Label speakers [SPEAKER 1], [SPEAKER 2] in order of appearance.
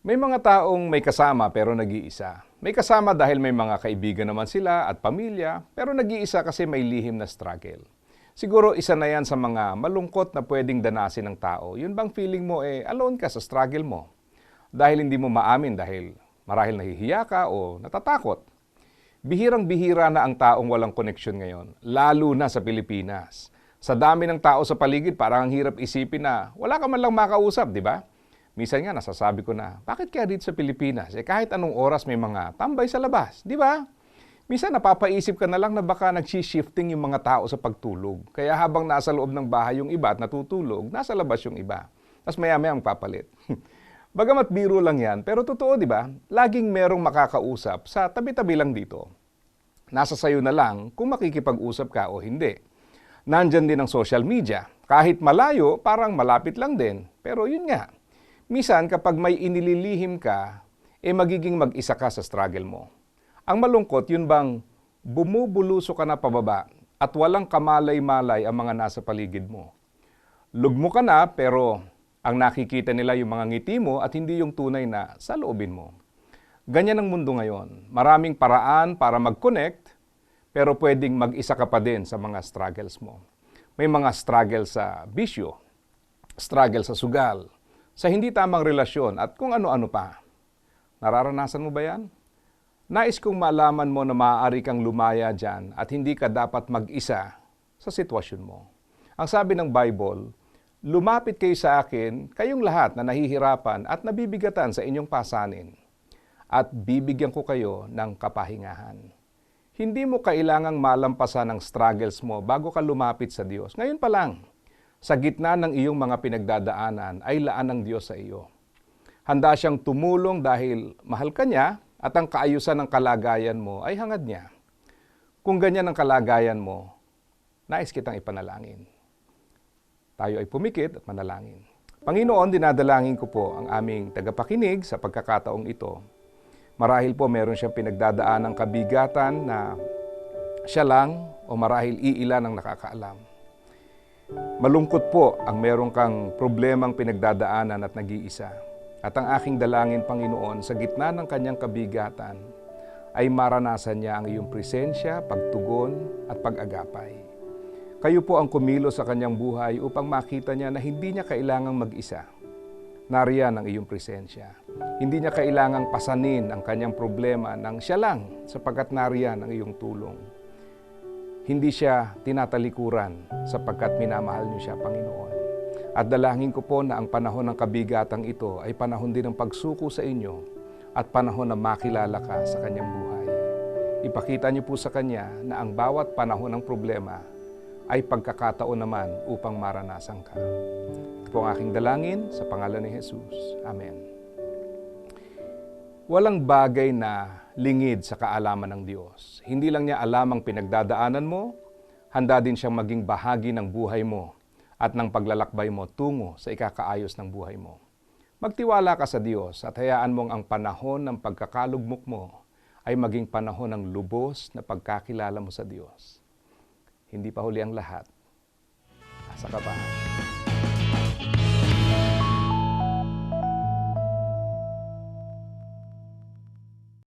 [SPEAKER 1] May mga taong may kasama pero nag-iisa. May kasama dahil may mga kaibigan naman sila at pamilya, pero nag-iisa kasi may lihim na struggle. Siguro isa na yan sa mga malungkot na pwedeng danasin ng tao. Yun bang feeling mo eh alone ka sa struggle mo? Dahil hindi mo maamin dahil marahil nahihiya ka o natatakot. Bihirang-bihira na ang taong walang koneksyon ngayon, lalo na sa Pilipinas. Sa dami ng tao sa paligid, parang ang hirap isipin na wala ka man lang makausap, di ba? Minsan nga nasasabi ko na, bakit kaya dito sa Pilipinas? Eh kahit anong oras may mga tambay sa labas, di ba? Minsan napapaisip ka na lang na baka nag-shifting yung mga tao sa pagtulog. Kaya habang nasa loob ng bahay yung iba at natutulog, nasa labas yung iba. Tapos maya-maya ang papalit. Bagamat biro lang yan, pero totoo di ba? Laging merong makakausap sa tabi-tabi lang dito. Nasa sayo na lang kung makikipag-usap ka o hindi. Nandyan din ang social media. Kahit malayo, parang malapit lang din. Pero yun nga, Misan kapag may inililihim ka, eh magiging mag-isa ka sa struggle mo. Ang malungkot, yun bang bumubuluso ka na pababa at walang kamalay-malay ang mga nasa paligid mo. Lugmo ka na pero ang nakikita nila yung mga ngiti mo at hindi yung tunay na sa loobin mo. Ganyan ang mundo ngayon. Maraming paraan para mag-connect pero pwedeng mag-isa ka pa din sa mga struggles mo. May mga struggle sa bisyo, struggle sa sugal, sa hindi tamang relasyon at kung ano-ano pa. Nararanasan mo ba yan? Nais kong malaman mo na maaari kang lumaya dyan at hindi ka dapat mag-isa sa sitwasyon mo. Ang sabi ng Bible, lumapit kayo sa akin, kayong lahat na nahihirapan at nabibigatan sa inyong pasanin, at bibigyan ko kayo ng kapahingahan. Hindi mo kailangang malampasan ang struggles mo bago ka lumapit sa Diyos. Ngayon pa lang, sa gitna ng iyong mga pinagdadaanan ay laan ng Diyos sa iyo. Handa siyang tumulong dahil mahal ka niya at ang kaayusan ng kalagayan mo ay hangad niya. Kung ganyan ang kalagayan mo, nais kitang ipanalangin. Tayo ay pumikit at manalangin. Panginoon, dinadalangin ko po ang aming tagapakinig sa pagkakataong ito. Marahil po meron siyang pinagdadaan ng kabigatan na siya lang o marahil iilan ang nakakaalam. Malungkot po ang meron kang problemang pinagdadaanan at nag-iisa. At ang aking dalangin, Panginoon, sa gitna ng kanyang kabigatan, ay maranasan niya ang iyong presensya, pagtugon at pag-agapay. Kayo po ang kumilo sa kanyang buhay upang makita niya na hindi niya kailangang mag-isa. Nariyan ang iyong presensya. Hindi niya kailangang pasanin ang kanyang problema ng siya lang sapagkat nariyan ang iyong tulong. Hindi siya tinatalikuran sapagkat minamahal niyo siya, Panginoon. At dalangin ko po na ang panahon ng kabigatang ito ay panahon din ng pagsuko sa inyo at panahon na makilala ka sa kanyang buhay. Ipakita niyo po sa kanya na ang bawat panahon ng problema ay pagkakataon naman upang maranasan ka. Ito po ang aking dalangin sa pangalan ni Jesus. Amen. Walang bagay na lingid sa kaalaman ng Diyos. Hindi lang niya alam ang pinagdadaanan mo, handa din siyang maging bahagi ng buhay mo at ng paglalakbay mo tungo sa ikakaayos ng buhay mo. Magtiwala ka sa Diyos at hayaan mong ang panahon ng pagkakalugmok mo ay maging panahon ng lubos na pagkakilala mo sa Diyos. Hindi pa huli ang lahat. Asa ka pa?